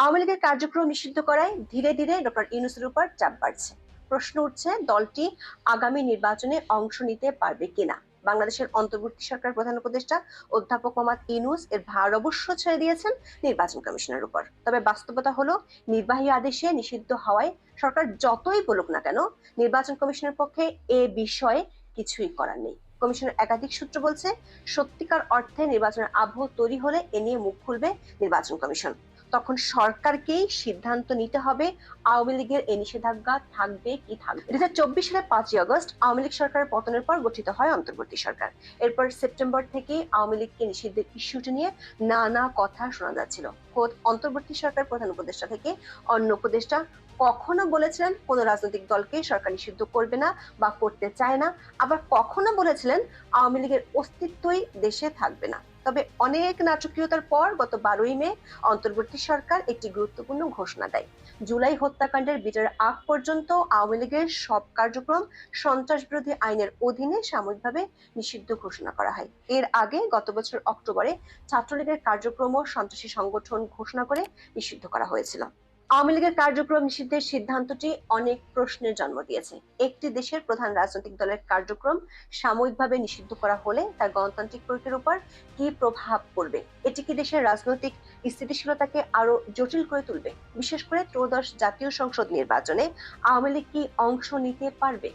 আওয়ামী লীগের কার্যক্রম নিষিদ্ধ করায় ধীরে ধীরে ডক্টর ইউনুসের উপর চাপ বাড়ছে। প্রশ্ন উঠছে, দলটি আগামী নির্বাচনে অংশ নিতে পারবে কিনা? বাংলাদেশের অন্তর্বর্তী সরকার প্রধান উপদেষ্টা অধ্যাপক মোহাম্মদ ইনুস এর ভার অবশ্য ছেড়ে দিয়েছেন নির্বাচন কমিশনের উপর। তবে বাস্তবতা হলো, নির্বাহী আদেশে নিষিদ্ধ হওয়ায় সরকার যতই বলুক না কেন, নির্বাচন কমিশনের পক্ষে এ বিষয়ে কিছুই করার নেই। কমিশনের একাধিক সূত্র বলছে, সত্যিকার অর্থে নির্বাচনের আবহ তৈরি হলে এ নিয়ে মুখ খুলবে নির্বাচন কমিশন। তখন সরকারকেই সিদ্ধান্ত নিতে হবে, আওয়ামী লীগের এই নিষেধাজ্ঞা থাকবে কি থাকবে দু হাজার চব্বিশ সালের পাঁচই আগস্ট আওয়ামী লীগ সরকারের পতনের পর গঠিত হয় অন্তর্বর্তী সরকার। এরপর সেপ্টেম্বর থেকে আওয়ামী লীগকে নিষিদ্ধের ইস্যুটি নিয়ে নানা কথা শোনা যাচ্ছিল। খোদ অন্তর্বর্তী সরকার প্রধান উপদেষ্টা থেকে অন্য উপদেষ্টা কখনো বলেছিলেন কোন রাজনৈতিক দলকে সরকার নিষিদ্ধ করবে না বা করতে চায় না। আবার কখনো বলেছিলেন আওয়ামী লীগের অস্তিত্বই দেশে থাকবে না। তবে অনেক নাটকীয়তার পর গত বারোই মে অন্তর্বর্তী সরকার একটি গুরুত্বপূর্ণ ঘোষণা দেয়। জুলাই হত্যাকাণ্ডের বিচারের আগ পর্যন্ত আওয়ামী লীগের সব কার্যক্রম সন্ত্রাস বিরোধী আইনের অধীনে সাময়িকভাবে নিষিদ্ধ ঘোষণা করা হয়। এর আগে গত বছর অক্টোবরে ছাত্রলীগের কার্যক্রম ও সন্ত্রাসী সংগঠন ঘোষণা করে নিষিদ্ধ করা হয়েছিল। আওয়ামী লীগের কার্যক্রম নিষিদ্ধের সিদ্ধান্তটি অনেক প্রশ্নের জন্ম দিয়েছে। একটি দেশের প্রধান রাজনৈতিক দলের কার্যক্রম সাময়িকভাবে নিষিদ্ধ করা হলে তার গণতান্ত্রিক প্রক্রিয়ার উপর কি প্রভাব পড়বে? এটি কি দেশের রাজনৈতিক স্থিতিশীলতাকে আরও জটিল করে তুলবে? বিশেষ করে ত্রয়োদশ জাতীয় সংসদ নির্বাচনে আওয়ামী লীগ কি অংশ নিতে পারবে?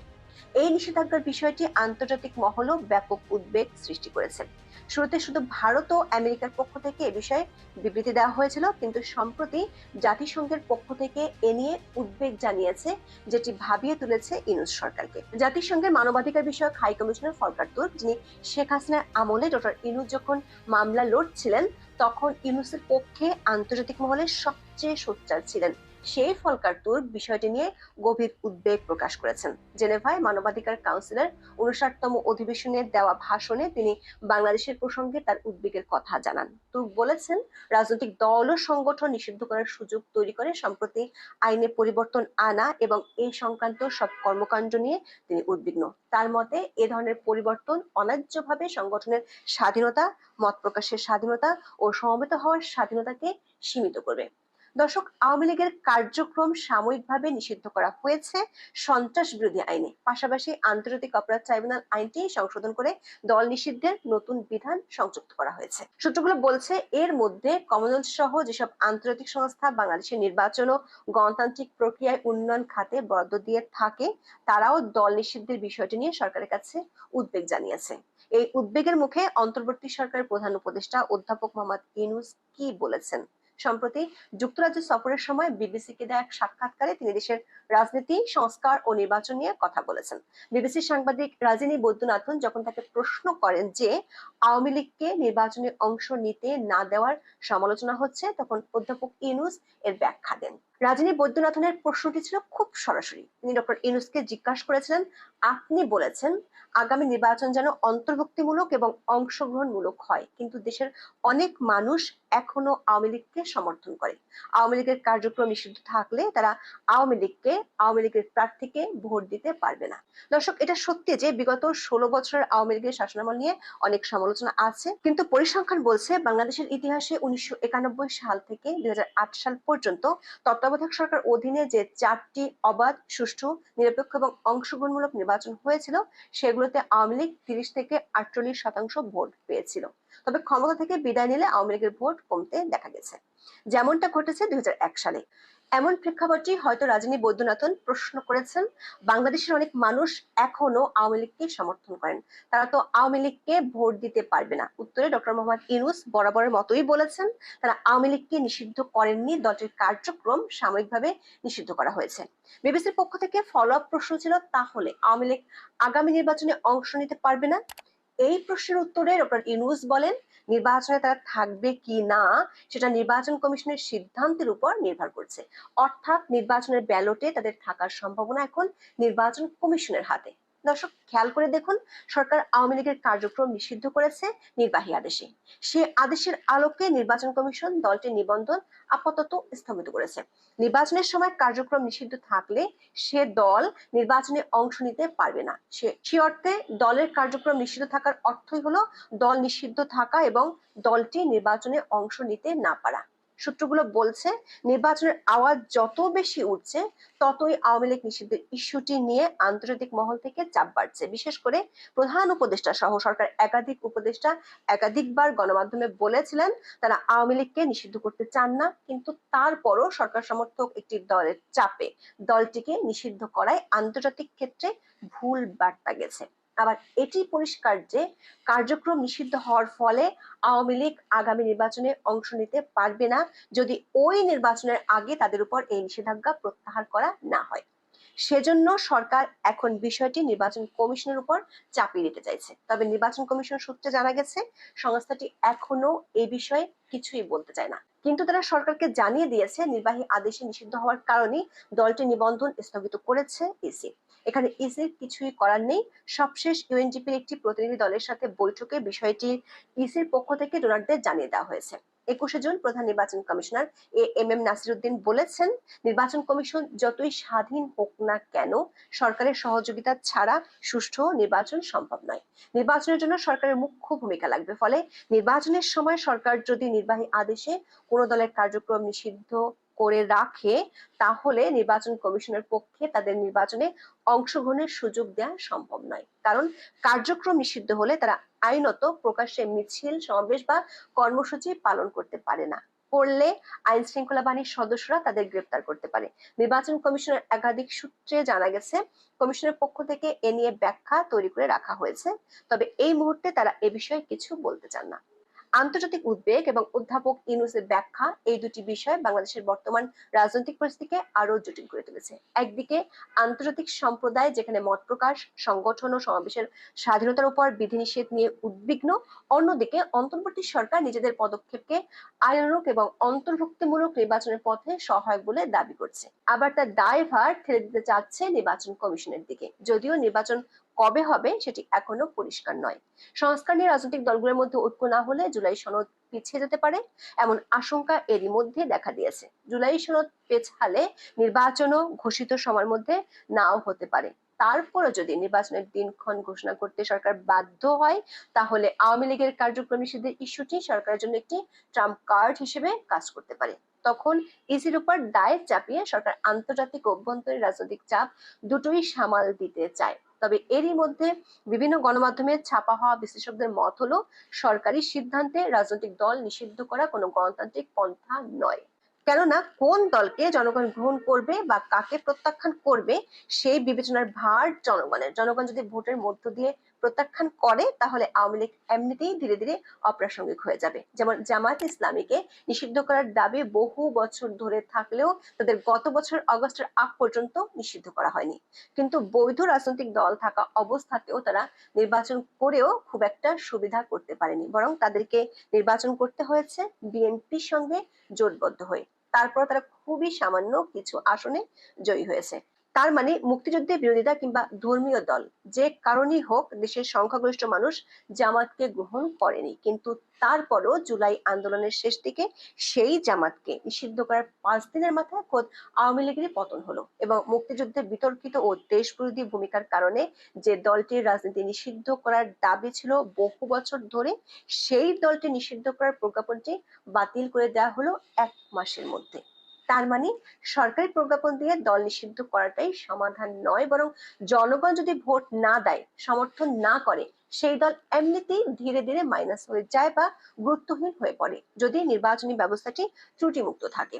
এই নিষেধাজ্ঞার বিষয়টি আন্তর্জাতিক মহলও ব্যাপক উদ্বেগ সৃষ্টি করেছে। শুরুতে শুধু ভারত ও আমেরিকার পক্ষ থেকে এ বিষয়ে বিবৃতি দেওয়া হয়েছিল, কিন্তু সম্প্রতি জাতিসংঘের পক্ষ থেকে এ নিয়ে উদ্বেগ জানিয়েছে, যেটি ভাবিয়ে তুলেছে ইউনুস সরকারকে। জাতিসংঘের মানবাধিকার বিষয়ক হাই কমিশনার ফরকার তুর্ক, যিনি শেখ হাসিনার আমলে ডক্টর ইনুস যখন মামলা লড়ছিলেন, তখন ইউনুসের পক্ষে আন্তর্জাতিক মহলে সবচেয়ে সোচ্চার ছিলেন। সেই ফলকার তুর্ক বিষয়টি নিয়ে গভীর উদ্বেগ প্রকাশ করেছেন। জেনেভায় মানবাধিকার কাউন্সিলের উনষাটতম অধিবেশনে দেওয়া ভাষণে তিনি বাংলাদেশের প্রসঙ্গে তার উদ্বেগের কথা জানান। তুর্ক বলেছেন, রাজনৈতিক দল ও সংগঠন নিষিদ্ধ করার সুযোগ তৈরি করে সম্প্রতি আইনে পরিবর্তন আনা এবং এই সংক্রান্ত সব কর্মকাণ্ড নিয়ে তিনি উদ্বিগ্ন। তার মতে, এ ধরনের পরিবর্তন অন্যায্যভাবে সংগঠনের স্বাধীনতা, মত প্রকাশের স্বাধীনতা ও সমবেত হওয়ার স্বাধীনতাকে সীমিত করবে। দর্শক, আওয়ামী লীগের কার্যক্রম সাময়িকভাবে নিষিদ্ধ করা হয়েছে সন্ত্রাস বিরোধী আইনে। পাশাপাশি আন্তর্জাতিক অপরাধ ট্রাইব্যুনাল আইনটি সংশোধন করে দল নিষিদ্ধের নতুন বিধান সংযুক্ত করা হয়েছে। সূত্রগুলো বলছে, এর মধ্যে কমনওয়েলথ সহ যেসব আন্তর্জাতিক সংস্থা বাংলাদেশের নির্বাচন ও গণতান্ত্রিক প্রক্রিয়ায় উন্নয়ন খাতে বরাদ্দ দিয়ে থাকে, তারাও দল নিষিদ্ধের বিষয়টি নিয়ে সরকারের কাছে উদ্বেগ জানিয়েছে। এই উদ্বেগের মুখে অন্তর্বর্তী সরকারের প্রধান উপদেষ্টা অধ্যাপক মোহাম্মদ ইনুস কি বলেছেন? সম্প্রতি যুক্তরাজ্য সফরের সময় বিবিসিকে দেয়া এক সাক্ষাৎকারে তিনি দেশের রাজনীতি, সংস্কার ও নির্বাচন নিয়ে কথা বলেছেন। বিবিসির সাংবাদিক রাজিনী বৈদ্যনাথন যখন তাকে প্রশ্ন করেন যে আওয়ামী লীগকে নির্বাচনে অংশ নিতে না দেওয়ার সমালোচনা হচ্ছে, তখন অধ্যাপক ইনুস এর ব্যাখ্যা দেন। রাজিনী বৈদ্যনাথনের প্রশ্নটি ছিল খুব সরাসরি। তিনি ডক্টর ইনুসকে জিজ্ঞাসা করেছিলেন, আপনি বলেছেন আগামী নির্বাচন যেন অন্তর্ভুক্তিমূলক এবং অংশগ্রহণমূলক হয়, কিন্তু দেশের অনেক মানুষ এখনও আওয়ামী লীগকে সমর্থন করে। আওয়ামী লীগের কার্যক্রম নিষিদ্ধ থাকলে তারা আওয়ামী লীগকে, আওয়ামী লীগের প্রার্থীকে ভোট দিতে পারবে না। দর্শক, এটা সত্যি যে বিগত ষোলো বছরের আওয়ামী লীগের শাসনামল নিয়ে অনেক সমালোচনা আছে। কিন্তু পরিসংখ্যান বলছে, বাংলাদেশের ইতিহাসে উনিশশো একানব্বই সাল থেকে দুই হাজার আট সাল পর্যন্ত তত্ত্বাবধায়ক সরকার অধীনে যে চারটি অবাধ, সুষ্ঠু, নিরপেক্ষ এবং অংশগ্রহণমূলক নির্বাচন হয়েছিল, সেগুলোতে আওয়ামী লীগ তিরিশ থেকে আটচল্লিশ শতাংশ ভোট পেয়েছিল। তবে ক্ষমতা থেকে বিদায় নিলে আওয়ামী লীগের ভোট কমতে দেখা গেছে। যেমনটা ঘটেছে দুই হাজার এক সালে। এমন প্রেক্ষাপটে হয়তো রাজনী বৈদ্যনাথন প্রশ্ন করেছেন, বাংলাদেশের অনেক মানুষ এখনও আওয়ামী লীগকে সমর্থন করেন। তারা তো আওয়ামী লীগকে ভোট দিতে পারবে না। উত্তরে ডক্টর মোহাম্মদ ইনুস বরাবরের মতোই বলেছেন, তারা আওয়ামী লীগকে নিষিদ্ধ করেননি, দলটির কার্যক্রম সাময়িকভাবে নিষিদ্ধ করা হয়েছে। বিবিসির পক্ষ থেকে ফলো আপ প্রশ্ন ছিল, তাহলে আওয়ামী লীগ আগামী নির্বাচনে অংশ নিতে পারবে না? এই প্রশ্নের উত্তরে ডক্টর ইনুস বলেন, নির্বাচনে তারা থাকবে কি না, সেটা নির্বাচন কমিশনের সিদ্ধান্তের উপর নির্ভর করছে। অর্থাৎ নির্বাচনের ব্যালটে তাদের থাকার সম্ভাবনা এখন নির্বাচন কমিশনের হাতে। দর্শক, খেয়াল করে দেখুন, সরকার আওয়ামী লীগের কার্যক্রম নিষিদ্ধ করেছে নির্বাহী আদেশে। সে আদেশের আলোকে নির্বাচন কমিশন দলটির নিবন্ধন আপাতত স্থগিত করেছে। নির্বাচনের সময় কার্যক্রম নিষিদ্ধ থাকলে সে দল নির্বাচনে অংশ নিতে পারবে না। সে অর্থে দলের কার্যক্রম নিষিদ্ধ থাকার অর্থই হলো দল নিষিদ্ধ থাকা এবং দলটি নির্বাচনে অংশ নিতে না পারা। সূত্রগুলো বলছে, নির্বাচনের আওয়াজ যত বেশি উঠছে, ততই আওয়ামী লীগ নিষিদ্ধের ইস্যুটি নিয়ে আন্তর্জাতিক মহল থেকে চাপ বাড়ছে। বিশেষ করে প্রধান উপদেষ্টা সহ সরকার একাধিক উপদেষ্টা একাধিকবার গণমাধ্যমে বলেছিলেন, তারা আওয়ামী লীগকে নিষিদ্ধ করতে চান না, কিন্তু তারপরও সরকার সমর্থক একটি দলের চাপে দলটিকে নিষিদ্ধ করায় আন্তর্জাতিক ক্ষেত্রে ভুল বার্তা গেছে। আবার এটি পরিষ্কার যে কার্যক্রম নিষিদ্ধ হওয়ার ফলে আওয়ামী লীগ আগামী নির্বাচনে অংশ নিতে পারবে না যদি ওই নির্বাচনের আগে তাদের উপর এই নিষেধাজ্ঞা প্রত্যাহার করা না হয়। সেজন্য সরকার এখন বিষয়টি নির্বাচন কমিশনের উপর চাপিয়ে দিতে চাইছে। তবে নির্বাচন কমিশন সূত্রে জানা গেছে, সংস্থাটি এখনও এ বিষয়ে কিছুই বলতে চায় না। কিন্তু তারা সরকারকে জানিয়ে দিয়েছে নির্বাহী আদেশে নিষিদ্ধ হওয়ার কারণে দলটি নিবন্ধন স্থগিত করেছে ইসি। এখানে ইসির কিছুই করার নেই। সবশেষ ইউএনজিপির একটি প্রতিনিধি দলের সাথে বৈঠকে বিষয়টি ইসির পক্ষ থেকে ডোনারদের জানিয়ে দেওয়া হয়েছে। একুশে জুন প্রধান নির্বাচন commissioner A M M Nasiruddin বলেছেন, নির্বাচন কমিশন যতই স্বাধীন হোক না কেন, সরকারের সহযোগিতা ছাড়া সুষ্ঠু নির্বাচন সম্ভব নয়। নির্বাচনের জন্য সরকারের মুখ্য ভূমিকা লাগবে। ফলে নির্বাচনের সময় সরকার যদি নির্বাহী আদেশে কোনো দলের কার্যক্রম নিষিদ্ধ করে রাখে, তাহলে নির্বাচন কমিশনের পক্ষে তাদের নির্বাচনে অংশগ্রহণের সুযোগ দেওয়া সম্ভব নয়। কারণ কার্যক্রম নিষিদ্ধ হলে তারা আইনত প্রকাশ্যে মিছিল, সমাবেশ বা কর্মসূচি পালন করতে পারে না। করলে আইন শৃঙ্খলা বাহিনীর সদস্যরা তাদের গ্রেপ্তার করতে পারে। নির্বাচন কমিশনের একাধিক সূত্রে জানা গেছে, কমিশনের পক্ষ থেকে এ নিয়ে ব্যাখ্যা তৈরি করে রাখা হয়েছে। তবে এই মুহূর্তে তারা এ বিষয়ে কিছু বলতে চান না। আন্তর্জাতিক উদ্বেগ এবং অধ্যাপক ইউনুসের ব্যাখ্যা এই দুটি বিষয় বাংলাদেশের বর্তমান রাজনৈতিক পরিস্থিতিকে আরও জটিল করে তুলেছে। একদিকে আন্তর্জাতিক সম্প্রদায় যেখানে মত প্রকাশ, সংগঠন ও সমাবেশের স্বাধীনতার উপর বিধিনিষেধ নিয়ে উদ্বিগ্ন, অন্যদিকে অন্তর্বর্তী সরকার নিজেদের পদক্ষেপকে আইনানুক এবং অন্তর্ভুক্তিমূলক নির্বাচনের পথে সহায়ক বলে দাবি করছে। আবার তার দায়ভার ঠেলে দিতে চাচ্ছে নির্বাচন কমিশনের দিকে। যদিও নির্বাচন কবে হবে সেটি এখনও পরিষ্কার নয়। সংস্কার নিয়ে রাজনৈতিক দলগুলোর মধ্যে ঐক্য না হলে জুলাই সনদ পিছিয়ে যেতে পারে এমন আশঙ্কা এরই মধ্যে দেখা দিয়েছে। জুলাই সনদ পেছালে নির্বাচনও ঘোষিত সময়ের মধ্যে নাও হতে পারে। তারপরে যদি নির্বাচনের দিনক্ষণ ঘোষণা করতে সরকার বাধ্য হয়, তাহলে আওয়ামী লীগের কার্যক্রম নিষেধের ইস্যুটি সরকারের জন্য একটি ট্রাম্প কার্ড হিসেবে কাজ করতে পারে। তখন ইসির উপর দায় চাপিয়ে সরকার আন্তর্জাতিক অভ্যন্তরীণ রাজনৈতিক চাপ দুটোই সামাল দিতে চায়। তবে এরই মধ্যে বিভিন্ন গণমাধ্যমে ছাপা হওয়া বিশ্লেষকদের মত হলো, সরকারি সিদ্ধান্তে রাজনৈতিক দল নিষিদ্ধ করা কোনো গণতান্ত্রিক পন্থা নয়। কেননা কোন দলকে জনগণ গ্রহণ করবে বা কাকে প্রত্যাখ্যান করবে, সেই বিবেচনার ভার জনগণের। জনগণ যদি ভোটের মধ্য দিয়ে প্রত্যাখ্যান করে, তাহলে আওয়ামী লীগ এমনিতেই ধীরে ধীরে অপ্রাসঙ্গিক হয়ে যাবে। যেমন জামাত ইসলামীকে নিষিদ্ধ করার দাবি বহু বছর ধরে থাকলেও তাদের গত বছর অগস্টের আগ পর্যন্ত নিষিদ্ধ করা হয়নি। কিন্তু বৈধ রাজনৈতিক দল থাকা অবস্থাতেও তারা নির্বাচন করেও খুব একটা সুবিধা করতে পারেনি। বরং তাদেরকে নির্বাচন করতে হয়েছে বিএনপির সঙ্গে জোটবদ্ধ হয়ে। তারপর তারা খুবই সামান্য কিছু আসনে জয়ী হয়েছে। তার মানে মুক্তিযুদ্ধের বিরোধিতা কিংবা ধর্মীয় দল, যে কারণেই হোক দেশের সংখ্যাগরিষ্ঠ মানুষ জামাতকে গ্রহণ করেনি। কিন্তু তারপরও জুলাই আন্দোলনের শেষ দিকে সেই জামাতকে নিষিদ্ধ করার পাঁচ দিনের মাথায় খোদ আওয়ামী লীগেরই পতন হলো এবং মুক্তিযুদ্ধের বিতর্কিত ও দেশবিরোধী ভূমিকার কারণে যে দলটির রাজনীতি নিষিদ্ধ করার দাবি ছিল বহু বছর ধরে, সেই দলটি নিষিদ্ধ করার প্রজ্ঞাপনটি বাতিল করে দেওয়া হলো এক মাসের মধ্যে। তার মানে সরকারি প্রজ্ঞাপন দিয়ে দল নিষিদ্ধ করাটাই সমাধান নয়, বরং জনগণ যদি ভোট না দেয়, সমর্থন না করে, সেই দল এমনিতেই ধীরে ধীরে মাইনাস হয়ে যায় বা গুরুত্বহীন হয়ে পড়ে, যদি নির্বাচনী ব্যবস্থাটি ত্রুটিমুক্ত থাকে।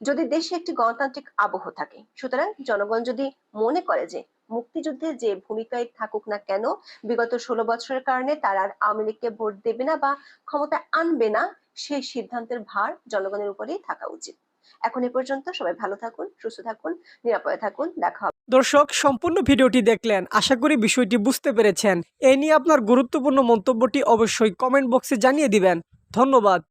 যদি দেশে একটি গণতান্ত্রিক আবহ থাকে, সুতরাং জনগণ যদি মনে করে যে মুক্তিযুদ্ধে যে ভূমিকায় থাকুক না কেন, বিগত ষোলো বছরের কারণে তারা আর আওয়ামী লীগকে ভোট দেবে না বা ক্ষমতায় আনবে না, সেই সিদ্ধান্তের ভার জনগণের উপরেই থাকা উচিত। এখন এ পর্যন্ত সবাই ভালো থাকুন, সুস্থ থাকুন, নিরাপদে থাকুন, দেখা হবে। দর্শক, সম্পূর্ণ ভিডিওটি দেখলেন, আশা করি বিষয়টি বুঝতে পেরেছেন। এ নিয়ে আপনার গুরুত্বপূর্ণ মন্তব্যটি অবশ্যই কমেন্ট বক্সে জানিয়ে দিবেন। ধন্যবাদ।